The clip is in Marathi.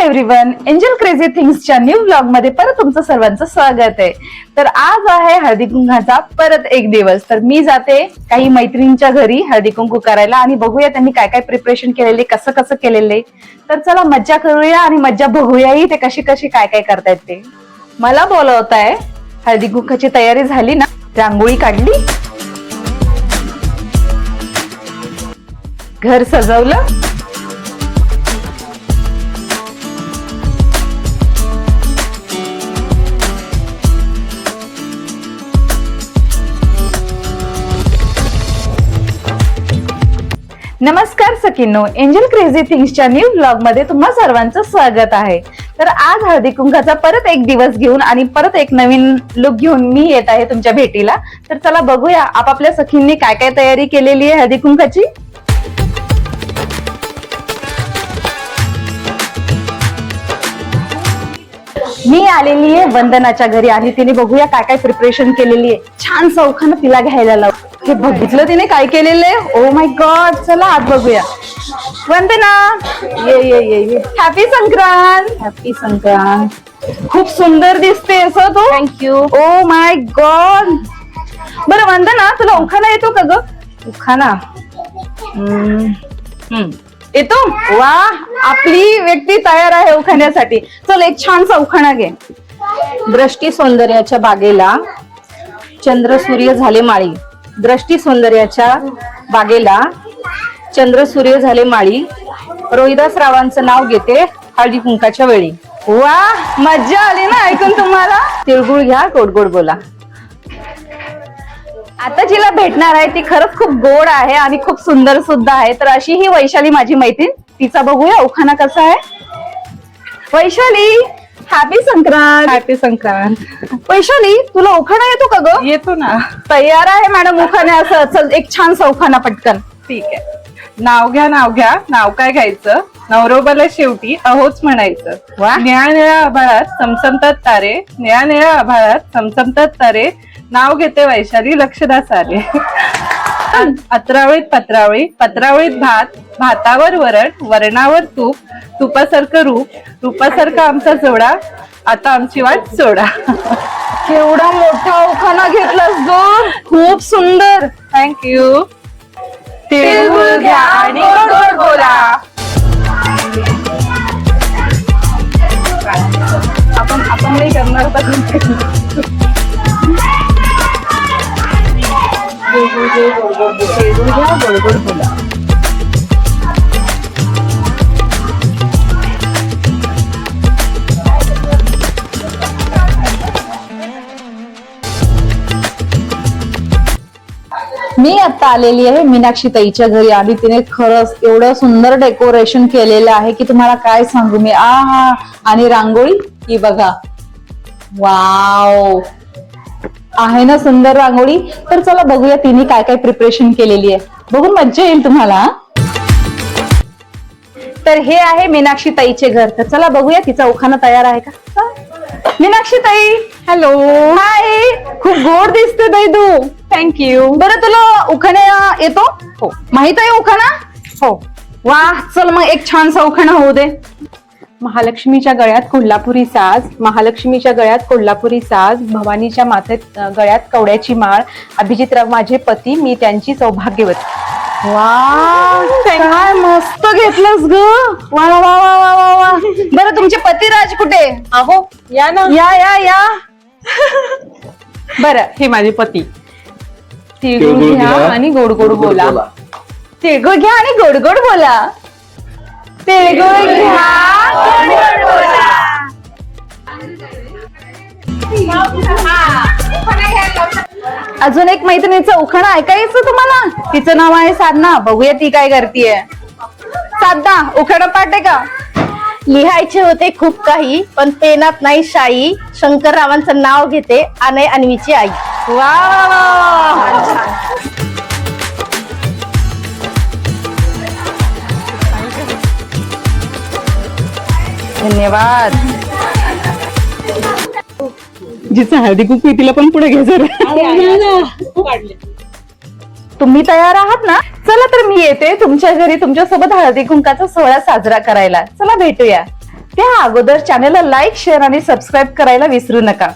एव्हरीवन एंजल क्रेझी थिंग्सच्या न्यू ब्लॉगमध्ये परत तुमचं सर्वांचं स्वागत आहे. तर आज आहे हळदी कुंकाचा परत एक दिवस. तर मी जाते काही मैत्रिणींच्या घरी हळदी कुंकू करायला आणि बघूया त्यांनी काय काय प्रिपरेशन केलेले कसं कसं केलेले. तर चला मज्जा करूया आणि मज्जा बघूयाही ते कशी कशी काय काय करतायत ते. मला बोलवत आहे हळदी कुंकाची तयारी झाली ना रांगोळी काढली. घर सजवलं. नमस्कार सकिनो एंजल क्रेझी थिंग्सच्या न्यू ब्लॉगमध्ये तुम्हा सर्वांचं स्वागत आहे. तर आज हळदी कुंकाचा परत एक दिवस घेऊन आणि परत एक नवीन लुक घेऊन मी येत आहे तुमच्या भेटीला. तर चला बघूया आपापल्या सखींनी काय काय तयारी केलेली आहे हळदी कुंकाची? मी आलेली आहे वंदनाच्या घरी. आणि तिने बघूया काय काय प्रिपरेशन केलेली आहे. छान चौखानं तिला घ्यायला लाव. हे बघितलं तिने काय केलेलं आहे? ओ माय गॉड चला आत बघूया. वंदना. ये ये ये ये. हॅपी संक्रांत हॅपी संक्रांत खूप सुंदर दिसते असं तू? थँक्यू ओ माय गॉड बरं वंदना तुला उखाणा येतो का ग? हम्म. येतो? वा आपली व्यक्ती तयार आहे उखाण्यासाठी. चल एक छानसा उखाणा घे. दृष्टी सौंदर्याच्या बागेला चंद्र सूर्य झाले माळी. दृष्टी सौंदर्याच्या बागेला चंद्र सूर्य झाले माळी. रोहिदास रावांचं नाव घेते हळदी कुंकाच्या वेळी. वा मज्जा आली ना ऐकून तुम्हाला? तिळगुळ घ्या गोड गोड बोला. आता जिला भेटणार आहे ती खरंच खूप गोड आहे आणि खूप सुंदर सुद्धा आहे. तर अशी ही वैशाली माझी मैत्रीण. तिचा बघूया उखाणा कसा आहे. वैशाली हॅपी संक्रांत. हॅपी संक्रांत. वैशाली तुला उखाणा येतो का ग? येतो ना. तयार आहे मॅडम उखाण्याचं चल एक छानसा उखाणा पटकन. ठीक आहे. नाव घ्या नाव घ्या. नाव काय घ्यायचं? नवरोबाला शेवटी अहोच म्हणायचं. वा. निळ्या निळ्या आभाळात चमचमतात तारे. निळ्या निळ्या आभाळात चमचमतात तारे. नाव घेते वैशाली लक्षदा सारे अत्रावळीत पत्रावळी पत्रावळीत भात भातावर वरण वरणावर तूप तुपासारखं रूप रूपासारखा आमचा जोडा आता आमची वाट सोडा. केवढा मोठा उखाणा घेतलास ग. खूप सुंदर. थँक्यू तिळगुळ घ्या आणि गोड बोला. आपण आपण नाही करणार मी आता आलेली आहे मीनाक्षी ताईच्या घरी. आणि तिने खरंच एवढं सुंदर डेकोरेशन केलेलं आहे की तुम्हाला काय सांगू मी? आ हा आणि रांगोळी? ही बघा. वाव! आहे ना सुंदर रांगोळी? तर चला बघूया तिने काय काय प्रिपरेशन केलेली आहे. बघून मज्जा येईल तुम्हाला? तर हे आहे मीनाक्षी ताईचे घर. तर चला बघूया तिचा उखाणा तयार आहे का. मीनाक्षी ताई. हॅलो हाय खूप गोड दिसते ताई तू. थँक्यू बरं तुला उखाणा येतो? हो. माहीत आहे उखाणा? हो. वा चल मग एक छानसा उखाणा होऊ दे. महालक्ष्मीच्या गळ्यात कोल्हापुरी साज महालक्ष्मीच्या गळ्यात कोल्हापुरी साज भवानीच्या माथ्यात अं, गळ्यात कवड्याची माळ. अभिजितराव माझे पती मी त्यांची सौभाग्यवती. वा काय मस्त घेतलंस ग. वा वा वा वा वा वा. वा बरं तुमचे पतिराज कुठे? अहो या ना. या या या. बरं हे माझे पती. तिळगुळ तिळगुळ घ्या घ्या. आणि गोड गोड बोला. तिळगुळ घ्या आणि गोड गोड बोला. तिळगुळ घ्या. अजून एक मैत्रिणीचं उखाणा ऐकायचं तुम्हाला? तिचं नाव आहे साधना. बघूया ती काय करतीये. साधना उखाणा पाठ का? लिहायचे होते खूप काही पण पेनात नाही शाई. शंकररावांचं नाव घेते आणि अन्वीची आई. वा धन्यवाद. जिचं हळदी कुंकू तिला पण पुढे घे जरा. तुम्ही तयार आहात ना? चला तर मी येते तुमच्या घरी तुमच्यासोबत हळदी कुंकाचा सोहळा साजरा करायला. चला भेटूया. त्या अगोदर चॅनलला लाईक शेअर आणि सबस्क्राईब करायला विसरू नका.